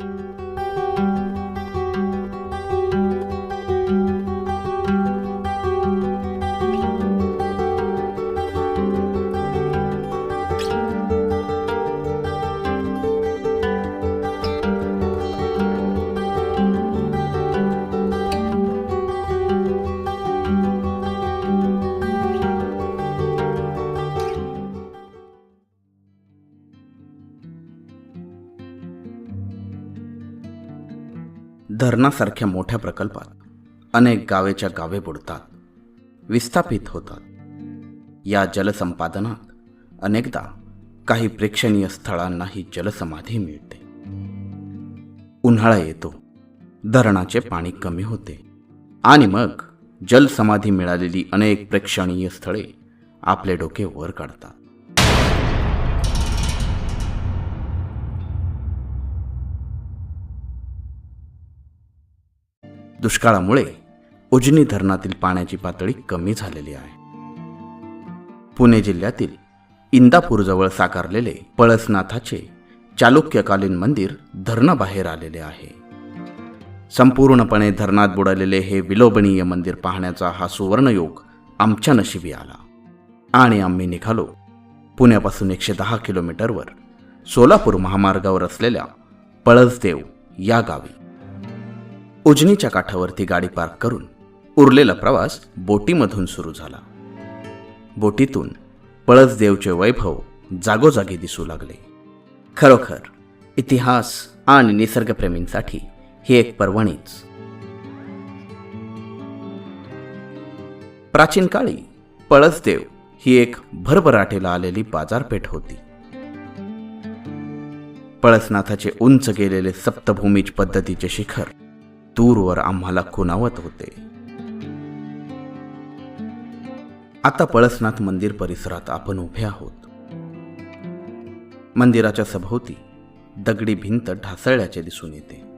you धरणासारख्या मोठ्या प्रकल्पात अनेक गावेच्या गावे बुडतात विस्थापित होतात. या जलसंपादनात अनेकदा काही प्रेक्षणीय स्थळांनाही जलसमाधी मिळते. उन्हाळा येतो धरणाचे पाणी कमी होते आणि मग जलसमाधी मिळालेली अनेक प्रेक्षणीय स्थळे आपले डोके वर काढतात. दुष्काळामुळे उजनी धरणातील पाण्याची पातळी कमी झालेली आहे. पुणे जिल्ह्यातील इंदापूरजवळ साकारलेले पळसनाथाचे चालुक्यकालीन मंदिर धरणाबाहेर आलेले आहे. संपूर्णपणे धरणात बुडालेले हे विलोभनीय मंदिर पाहण्याचा हा सुवर्णयोग आमच्या नशिबी आला. आणि आम्ही निघालो पुण्यापासून एकशे दहा किलोमीटरवर सोलापूर महामार्गावर असलेल्या पळसदेव या गावी. उजनीच्या काठावरती गाडी पार्क करून उरलेला प्रवास बोटीमधून सुरू झाला. बोटीतून पळसदेवचे वैभव जागोजागी दिसू लागले. खरोखर इतिहास आणि निसर्गप्रेमींसाठी ही एक पर्वणीच. प्राचीन काळी पळसदेव ही एक भरभराटेला आलेली बाजारपेठ होती. पळसनाथाचे उंच गेलेले सप्तभूमीज पद्धतीचे शिखर दूरवर आम्हाला खुणावत होते. आता पळसनाथ मंदिर परिसरात आपण उभे आहोत. मंदिराच्या सभोवती दगडी भिंत ढासळल्याचे दिसून येते.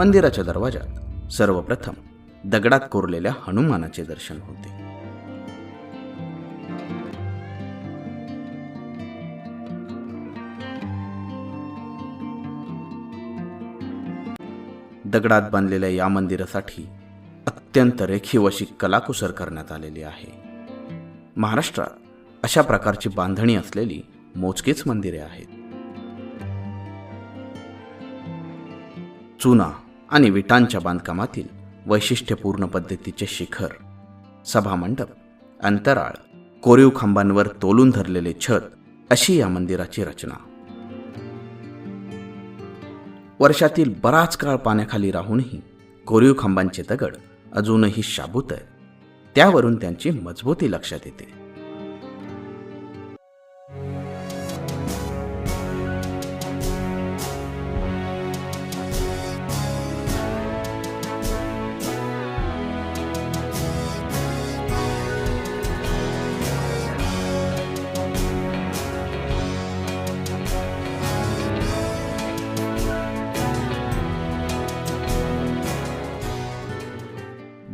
मंदिराच्या दरवाजात सर्वप्रथम दगडात कोरलेल्या हनुमानाचे दर्शन होते. दगडात बांधलेल्या या मंदिरासाठी अत्यंत रेखीव अशी कलाकुसर करण्यात आलेली आहे. महाराष्ट्रात अशा प्रकारची बांधणी असलेली मोजकीच मंदिरे आहेत. चुना आणि विटांच्या बांधकामातील वैशिष्ट्यपूर्ण पद्धतीचे शिखर सभामंडप अंतराळ कोरीव खांबांवर तोलून धरलेले छत अशी या मंदिराची रचना. वर्षातील बराच काळ पाण्याखाली राहूनही कोरीव खांबांचे दगड अजूनही शाबूत आहेत. त्यावरून त्यांची मजबूती लक्षात येते.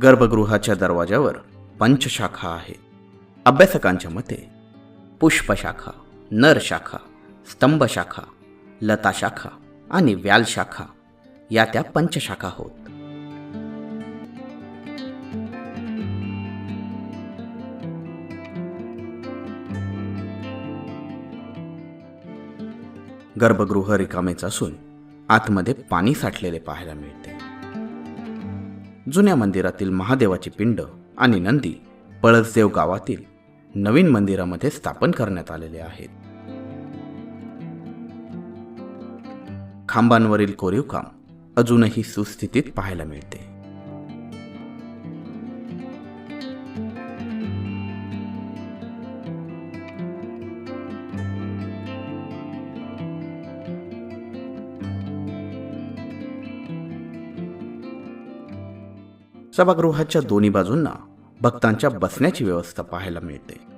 गर्भगृहाच्या दरवाजावर पंचशाखा आहे. अभ्यासकांच्या मते पुष्पशाखा नरशाखा स्तंभशाखा लताशाखा आणि व्यालशाखा या त्या पंचशाखा होत. गर्भगृह रिकामेच असून आतमध्ये पाणी साठलेले पाहायला मिळते. जुन्या मंदिरातील महादेवाची पिंड आणि नंदी पळसदेव गावातील नवीन मंदिरामध्ये स्थापन करण्यात आलेले आहेत. खांबांवरील कोरीवकाम अजूनही सुस्थितीत पाहायला मिळते. सभागृहाच्या दोन्ही बाजूंना भक्तांच्या बसण्याची व्यवस्था पाहायला मिळते.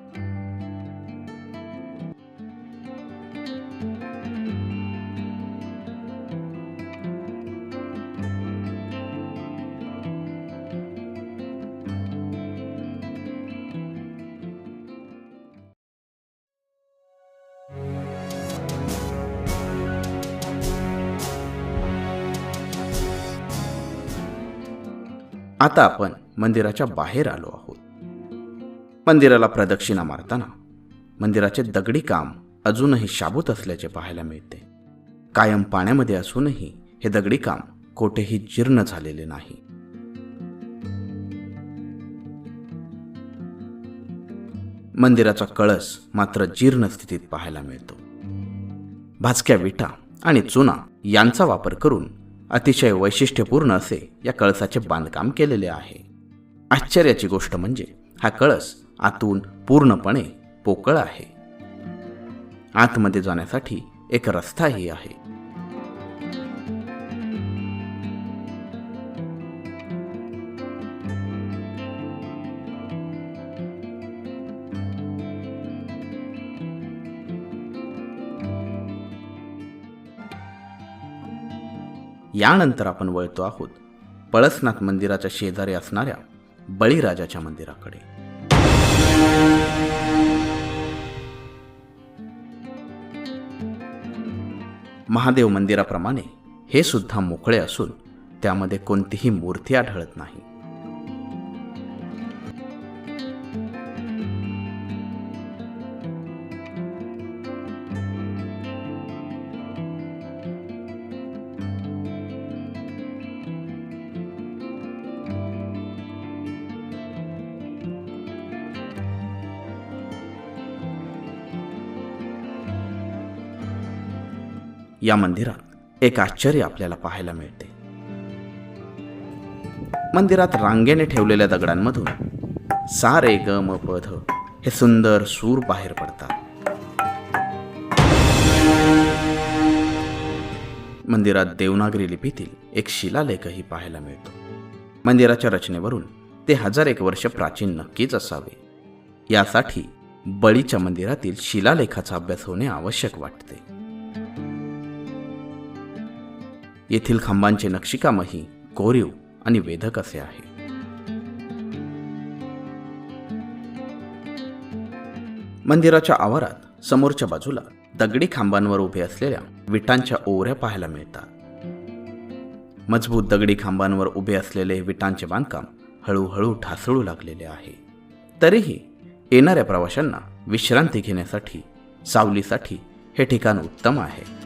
आता आपण मंदिराच्या बाहेर आलो आहोत. मंदिराला प्रदक्षिणा मारताना मंदिराचे दगडी काम अजूनही शाबूत असल्याचे पाहायला मिळते. कायम पाण्यामध्ये असूनही हे दगडी काम कोठेही जीर्ण झालेले नाही. मंदिराचा कळस मात्र जीर्ण स्थितीत पाहायला मिळतो. भाजक्या विटा आणि चुना यांचा वापर करून अतिशय वैशिष्ट्यपूर्ण असे या कळसाचे बांधकाम केलेले आहे. आश्चर्याची गोष्ट म्हणजे हा कळस आतून पूर्णपणे पोकळ आहे. आतमध्ये जाण्यासाठी एक रस्ताही आहे. यानंतर आपण वळतो आहोत पळसनाथ मंदिराच्या शेजारी असणाऱ्या बळीराजाच्या मंदिराकडे. महादेव मंदिराप्रमाणे हे सुद्धा मोकळे असून त्यामध्ये कोणतीही मूर्ती आढळत नाही. या मंदिरात एक आश्चर्य आपल्याला पाहायला मिळते. मंदिरात रांगेने ठेवलेल्या दगडांमधून सा रे ग म प ध हे सुंदर सूर बाहेर पडतात. मंदिरात देवनागरी लिपीतील एक शिलालेखही पाहायला मिळतो. मंदिराच्या रचनेवरून ते हजार एक वर्ष प्राचीन नक्कीच असावे. यासाठी बळीच्या मंदिरातील शिलालेखाचा अभ्यास होणे आवश्यक वाटते. येथील खांबांचे नक्षीकामही कोरीव आणि वेधक असे आहे. मंदिराच्या आवारात समोरच्या बाजूला दगडी खांबांवर उभे असलेल्या विटांच्या ओवऱ्या पाहायला मिळतात. मजबूत दगडी खांबांवर उभे असलेले विटांचे बांधकाम हळूहळू ढासळू लागलेले आहे. तरीही येणाऱ्या प्रवाशांना विश्रांती घेण्यासाठी सावलीसाठी हे ठिकाण उत्तम आहे.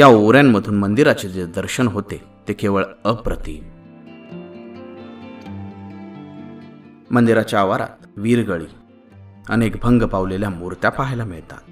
या ओऱ्यांमधून मंदिराचे जे दर्शन होते ते केवळ अप्रतिम. मंदिराच्या आवारात वीरगळी अनेक भंग पावलेल्या मूर्त्या पाहायला मिळतात.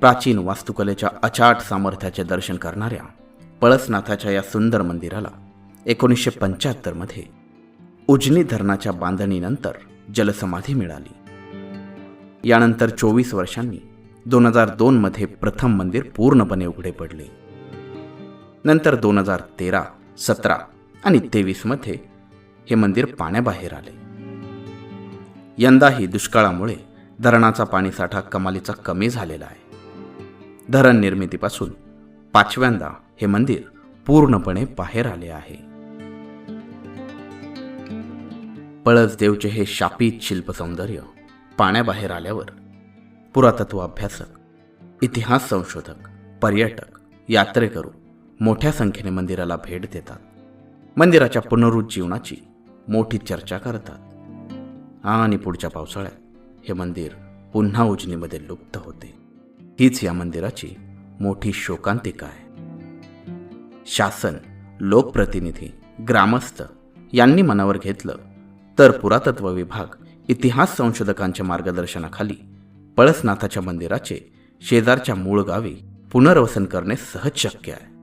प्राचीन वास्तुकलेच्या अचाट सामर्थ्याचे दर्शन करणाऱ्या पळसनाथाच्या या सुंदर मंदिराला एकोणीसशे पंच्याहत्तरमध्ये उजनी धरणाच्या बांधणीनंतर जलसमाधी मिळाली. यानंतर चोवीस वर्षांनी दोन हजार दोनमध्ये प्रथम मंदिर पूर्णपणे उघडे पडले. नंतर दोन हजार तेरा सतरा आणि तेवीसमध्ये हे मंदिर पाण्याबाहेर आले. यंदाही दुष्काळामुळे धरणाचा पाणीसाठा कमालीचा कमी झालेला आहे. धरण निर्मितीपासून पाचव्यांदा हे मंदिर पूर्णपणे बाहेर आले आहे. पळसदेवचे हे शापित शिल्प सौंदर्य पाण्याबाहेर आल्यावर पुरातत्व अभ्यासक इतिहास संशोधक पर्यटक यात्रेकरू मोठ्या संख्येने मंदिराला भेट देतात. मंदिराच्या पुनरुज्जीवनाची मोठी चर्चा करतात. आणि पुढच्या पावसाळ्यात हे मंदिर पुन्हा उजनीमध्ये लुप्त होते. हीच या मंदिराची मोठी शोकांतिका आहे. शासन लोकप्रतिनिधी ग्रामस्थ यांनी मनावर घेतलं तर पुरातत्व विभाग इतिहास संशोधकांच्या मार्गदर्शनाखाली पळसनाथाच्या मंदिराचे शेजारच्या मूळ गावी पुनर्वसन करणे सहज शक्य आहे.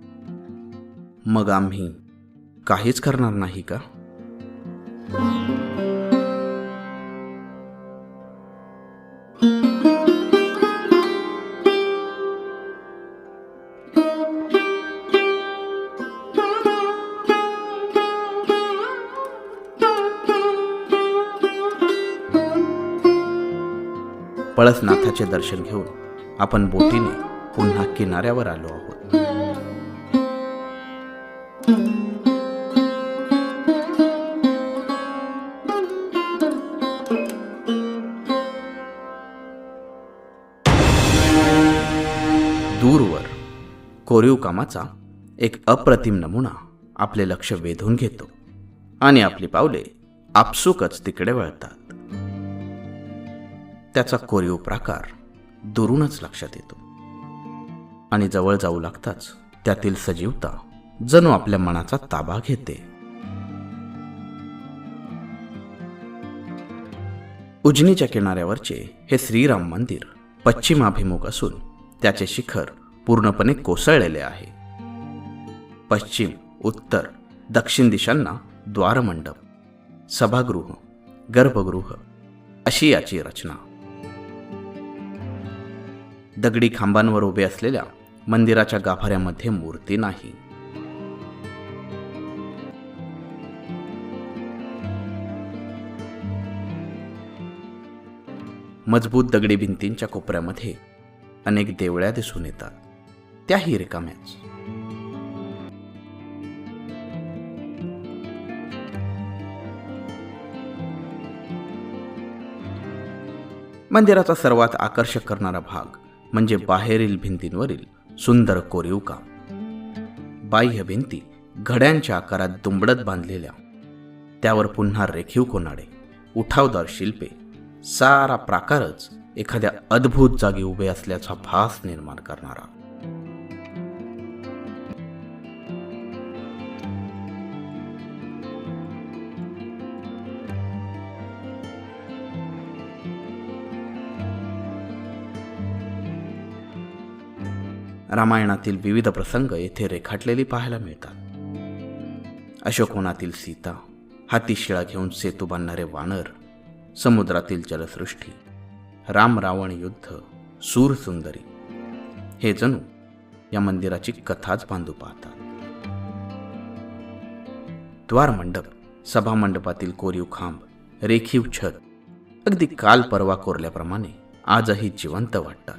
मग आम्ही काहीच करणार नाही का? पळसनाथाचे दर्शन घेऊन आपण बोटीने पुन्हा किनाऱ्यावर आलो आहोत. दूरवर कोरीव कामाचा एक अप्रतिम नमुना आपले लक्ष वेधून घेतो आणि आपली पावले आपसुकच तिकडे वळतात. त्याचा कोरीव प्रकार दुरूनच लक्षात येतो. आणि जवळ जाऊ लागताच त्यातील सजीवता जणू आपल्या मनाचा ताबा घेते. उजनीच्या किनाऱ्यावरचे हे श्रीराम मंदिर पश्चिमाभिमुख असून त्याचे शिखर पूर्णपणे कोसळलेले आहे. पश्चिम उत्तर दक्षिण दिशांना द्वारमंडप सभागृह गर्भगृह अशी याची रचना दगडी खांबांवर उभे असलेल्या मंदिराच्या गाभाऱ्यामध्ये मूर्ती नाही. मजबूत दगडी भिंतींच्या कोपऱ्यामध्ये अनेक देवळ्या दिसून येतात. त्याही रिकाम्याच. मंदिराचा सर्वात आकर्षक करणारा भाग म्हणजे बाहेरील भिंतींवरील सुंदर कोरीव काम. बाह्य भिंती घड्यांच्या आकारात दुंबडत बांधलेल्या. त्यावर पुन्हा रेखीव कोनाडे उठावदार शिल्पे सारा प्रकारच एखाद्या अद्भुत जागी उभे असल्याचा भास निर्माण करणारा. रामायणातील विविध प्रसंग येथे रेखाटलेले पाहायला मिळतात. अशोकवनातील सीता हातीशिळा घेऊन सेतू बांधणारे वानर समुद्रातील जलसृष्टी राम रावण युद्ध सूरसुंदरी हे जणू या मंदिराची कथाच बांधू पाहतात. द्वारमंडप सभामंडपातील कोरीव खांब रेखीव छत अगदी काल परवा कोरल्याप्रमाणे आजही जिवंत वाटतात.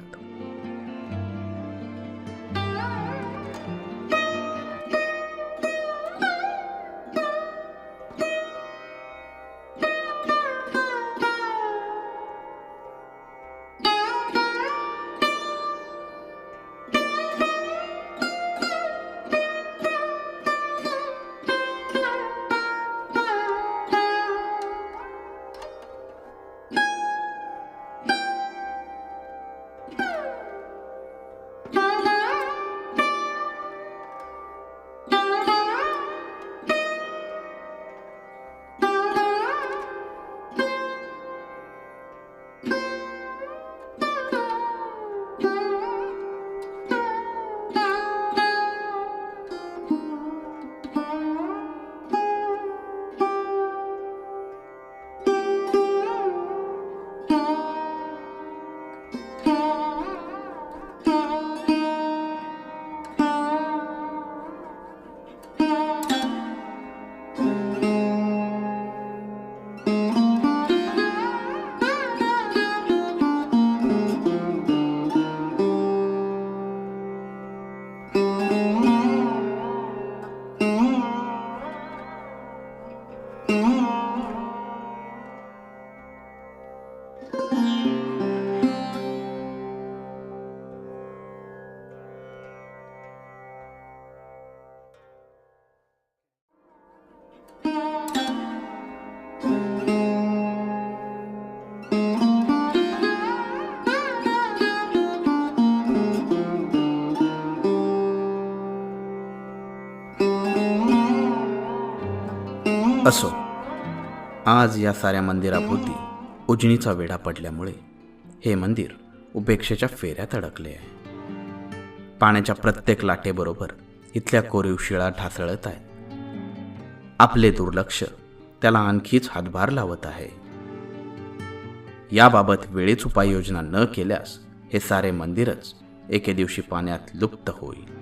असो. आज या साऱ्या मंदिराभोवती उजनीचा वेढा पडल्यामुळे हे मंदिर उपेक्षेच्या फेऱ्यात अडकले आहे. पाण्याच्या प्रत्येक लाटेबरोबर इथल्या कोरीव शिळा ढासळत आहे. आपले दुर्लक्ष त्याला आणखीच हातभार लावत आहे. याबाबत वेळीच उपाययोजना न केल्यास हे सारे मंदिरच एके दिवशी पाण्यात लुप्त होईल.